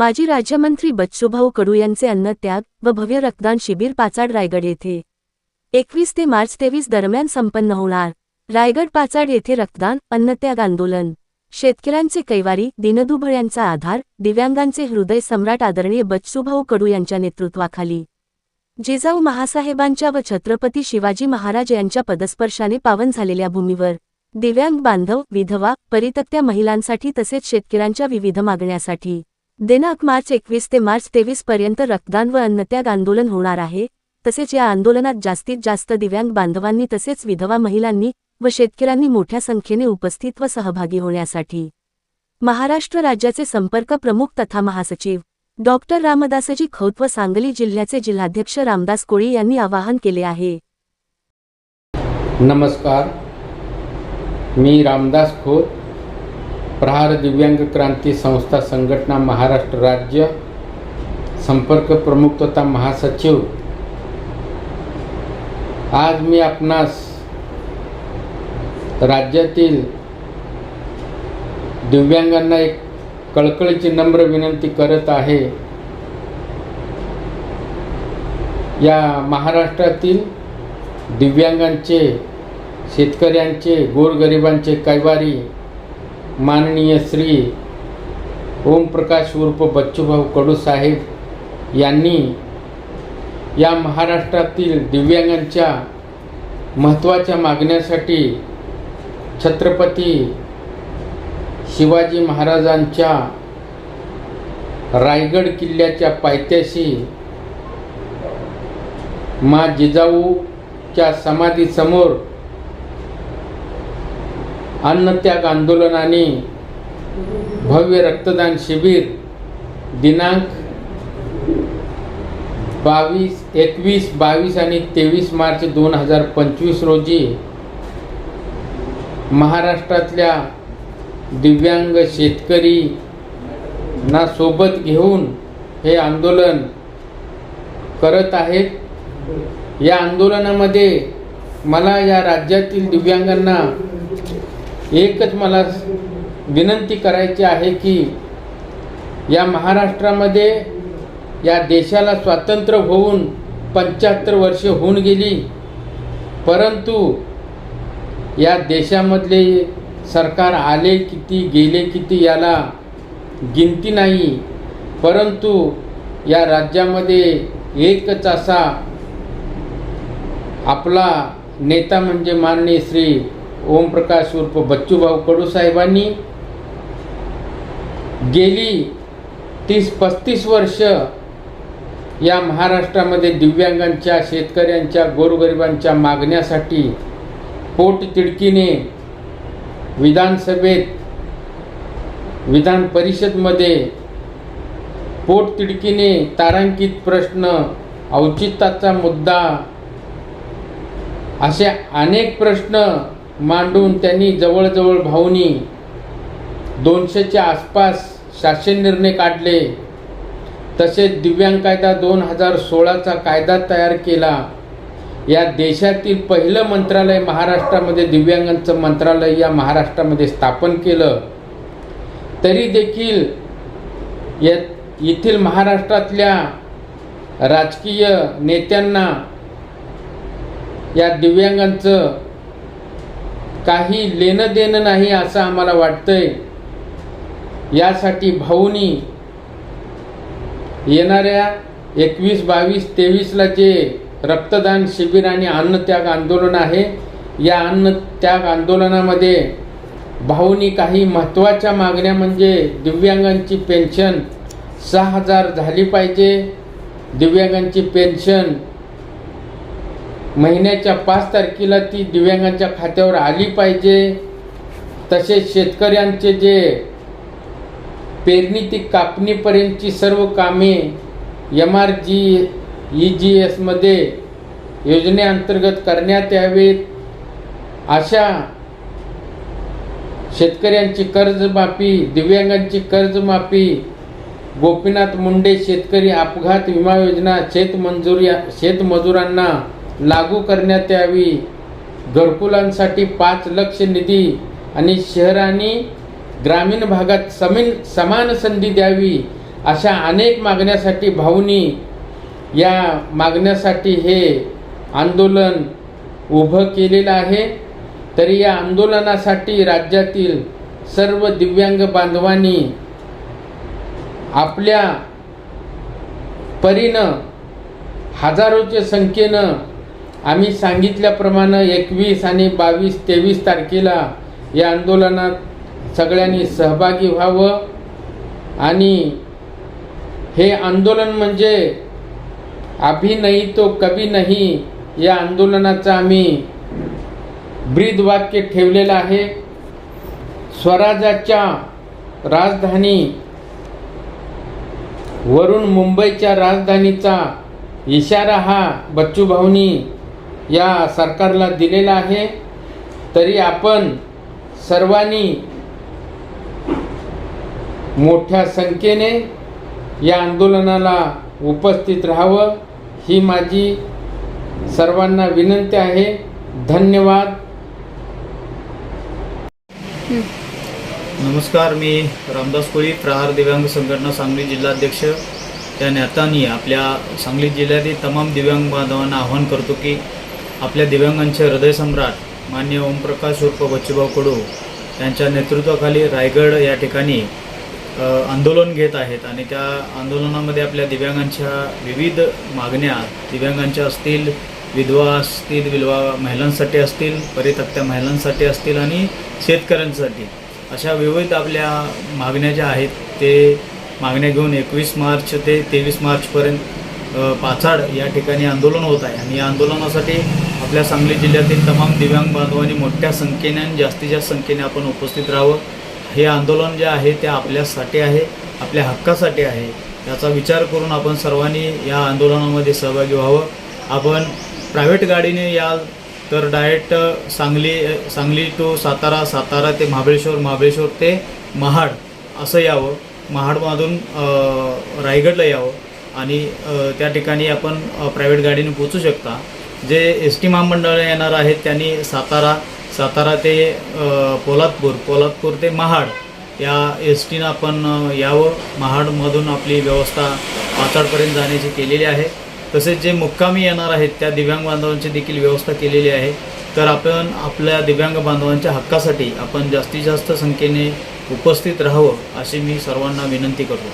माजी राज्यमंत्री बच्चूभाऊ कडू यांचे अन्नत्याग व भव्य रक्तदान शिबिर पाचाड रायगड येथे. एकवीस ते मार्च तेवीस दरम्यान संपन्न होणार. रायगड पाचाड येथे रक्तदान अन्नत्याग आंदोलन. शेतकऱ्यांचे कैवारी दिनदुभळ्यांचा आधार दिव्यांगांचे हृदय सम्राट आदरणीय बच्चूभाऊ कडू यांच्या नेतृत्वाखाली. जिजाऊ महासाहेबांच्या व छत्रपती शिवाजी महाराज यांच्या पदस्पर्शाने पावन झालेल्या भूमीवर दिव्यांग बांधव विधवा परितक्त्या महिलांसाठी तसेच शेतकऱ्यांच्या विविध मागण्यासाठी. दिनांक मार्च एकवीस ते मार्च तेवीस पर्यंत रक्तदान व अन्नत्याग आंदोलन होणार आहे. तसेच या आंदोलनात जास्तीत जास्त दिव्यांग बांधवांनी तसेच विधवा महिलांनी व शेतकऱ्यांनी मोठ्या संख्येने उपस्थित व सहभागी होण्यासाठी. महाराष्ट्र राज्याचे संपर्क प्रमुख तथा महासचिव डॉक्टर रामदासजी खौत व सांगली जिल्ह्याचे जिल्हाध्यक्ष रामदास कोळी यांनी आवाहन केले आहे. नमस्कार. मी रामदास खोत प्रहार दिव्यांग क्रांती संस्था संघटना महाराष्ट्र राज्य संपर्क प्रमुख तथा महासचिव। आज मी आपणास राज्यातील दिव्यांगांना एक कळकळीची नम्र विनंती करत आहे। या महाराष्ट्रातील दिव्यांगांचे शेतकऱ्यांचे गोरगरिबांचे कैवारी माननीय श्री ओमप्रकाश उर्फ बच्चूभाऊ कडू साहेब यांनी या महाराष्ट्रातील दिव्यांगांच्या महत्त्वाच्या मागण्यासाठी छत्रपती शिवाजी महाराजांच्या रायगड किल्ल्याच्या पायथ्याशी मा जिजाऊच्या समाधीसमोर अन्नत्याग आंदोलनाने भव्य रक्तदान शिबिर दिनांक बावीस एकवीस बावीस आणि तेवीस मार्च दोन हजार पंचवीस रोजी महाराष्ट्रातल्या दिव्यांग शेतकरी ना सोबत घेऊन हे आंदोलन करत आहेत. या आंदोलनामध्ये मला या राज्यातील दिव्यांगांना एकच मला विनंती करायची आहे की या महाराष्ट्रामध्ये या देशाला स्वातंत्र्य होऊन पंच्याहत्तर वर्षे होऊन गेली परंतु या देशामधले सरकार आले किती गेले किती याला गिनती नाही परंतु या राज्यामध्ये एकच असा आपला नेता म्हणजे माननीय श्री ओमप्रकाश उर्फ बच्चूभाऊ कडू साहेबांनी गेली तीस पस्तीस वर्ष या महाराष्ट्रामध्ये दिव्यांगांच्या शेतकऱ्यांच्या गोरगरिबांच्या मागण्यासाठी पोटतिडकीने विधानसभेत विधान परिषदमध्ये पोटतिडकीने तारांकित प्रश्न औचित्याचा मुद्दा असे अनेक प्रश्न मांडून त्यांनी जवळजवळ भाऊनी दोनशेच्या आसपास शासन निर्णय काढले. तसेच दिव्यांग कायदा दोन हजार सोळाचा कायदा तयार केला. या देशातील पहिलं मंत्रालय महाराष्ट्रामध्ये दिव्यांगांचं मंत्रालय या महाराष्ट्रामध्ये स्थापन केलं. तरी देखील या येथील महाराष्ट्रातल्या राजकीय नेत्यांना या दिव्यांगांचं काही लेणं देणं नाही असं आम्हाला वाटतंय. यासाठी भाऊनी येणाऱ्या एकवीस बावीस तेवीसला जे रक्तदान शिबिर आणि अन्नत्याग आंदोलन आहे या अन्नत्याग आंदोलनामध्ये भाऊनी काही महत्त्वाच्या मागण्या म्हणजे दिव्यांगांची पेन्शन सहा हजार झाली पाहिजे. दिव्यांगांची पेन्शन महिन्याच्या पाच तारखेला ती दिव्यांगांच्या खात्यावर आली पाहिजे. तसेच शेतकऱ्यांचे जे पेरणी ती कापणीपर्यंतची सर्व कामे M R G E G एसमध्ये योजनेअंतर्गत करण्यात यावेत. अशा शेतकऱ्यांची कर्जमाफी दिव्यांगांची कर्जमाफी गोपीनाथ मुंडे शेतकरी अपघात विमा योजना शेतमंजुरी शेतमजुरांना लागू करण्यात यावी. घरकुलांसाठी पाच लक्ष निधी आणि शहर आणि ग्रामीण भागात समीन समान संधी द्यावी अशा अनेक मागण्यासाठी भाऊनी या मागण्यासाठी हे आंदोलन उभं केलेलं आहे. तरी या आंदोलनासाठी राज्यातील सर्व दिव्यांग बांधवांनी आपल्या परीनं हजारोच्या संख्येनं आम्ही सांगितल्याप्रमाणे एकवीस आणि बावीस तेवीस तारखेला या आंदोलनात सगळ्यांनी सहभागी व्हावं आणि हे आंदोलन म्हणजे अभी नाही तो कभी नाही या आंदोलनाचं आम्ही ब्रीद वाक्य ठेवलेलं आहे. स्वराज्याच्या राजधानी वरून मुंबईच्या राजधानीचा इशारा हा बच्चूभाऊनी या सरकारला दिलेला आहे. तरी आपण सर्वांनी मोठ्या संख्येने या आंदोलनाला उपस्थित राहावं. ही माझी सर्वांना विनंती आहे. धन्यवाद. नमस्कार मी रामदास कोळी प्रहार दिव्यांग संघटना सांगली जिल्हाध्यक्ष. त्या नात्याने आपल्या सांगली जिल्ह्यातील तमाम दिव्यांग बांधवांना आवाहन करतो की आपल्या दिव्यांगांचे हृदयसम्राट मान्य ओमप्रकाश उर्फ बच्चूभाऊ कडू यांच्या नेतृत्वाखाली रायगड या ठिकाणी आंदोलन घेत आहेत. आणि त्या आंदोलनामध्ये आपल्या दिव्यांगांच्या विविध मागण्या दिव्यांगांच्या असतील विधवा असतील विधवा महिलांसाठी असतील परितक्त्या महिलांसाठी असतील आणि शेतकऱ्यांसाठी अशा विविध आपल्या मागण्या ज्या आहेत ते मागण्या घेऊन एकवीस मार्च ते तेवीस मार्चपर्यंत पाचाड या ठिकाणी आंदोलन होत आहे. आणि या आंदोलनासाठी आपल्या सांगली जिल्ह्यातील तमाम दिव्यांग बांधवांनी मोठ्या संख्येने आणि जास्तीत जास्त संख्येने आपण उपस्थित राहावं. हे आंदोलन जे आहे ते आपल्यासाठी आहे आपल्या हक्कासाठी आहे. याचा विचार करून आपण सर्वांनी या आंदोलनामध्ये सहभागी व्हावं. आपण प्रायव्हेट गाडीने याल तर डायरेक्ट सांगली सांगली टू सातारा सातारा ते महाबळेश्वर महाबळेश्वर ते महाड असं यावं. महाडमधून रायगडला यावं. आणि त्या ठिकाणी आपण प्रायव्हेट गाडीने पोचू शकता. जे एस टी महामंडळ येणार आहेत त्यांनी सातारा सातारा ते पोलादपूर पोलादपूर ते महाड या एस टीनं आपण यावं. महाडमधून आपली व्यवस्था पाचाडपर्यंत जाण्याची केलेली आहे. तसेच जे मुक्कामी येणार आहेत त्या दिव्यांग बांधवांची देखील व्यवस्था केलेली आहे. तर आपण आपल्या दिव्यांग बांधवांच्या हक्कासाठी आपण जास्तीत जास्त संख्येने उपस्थित राहावं अशी मी सर्वांना विनंती करतो.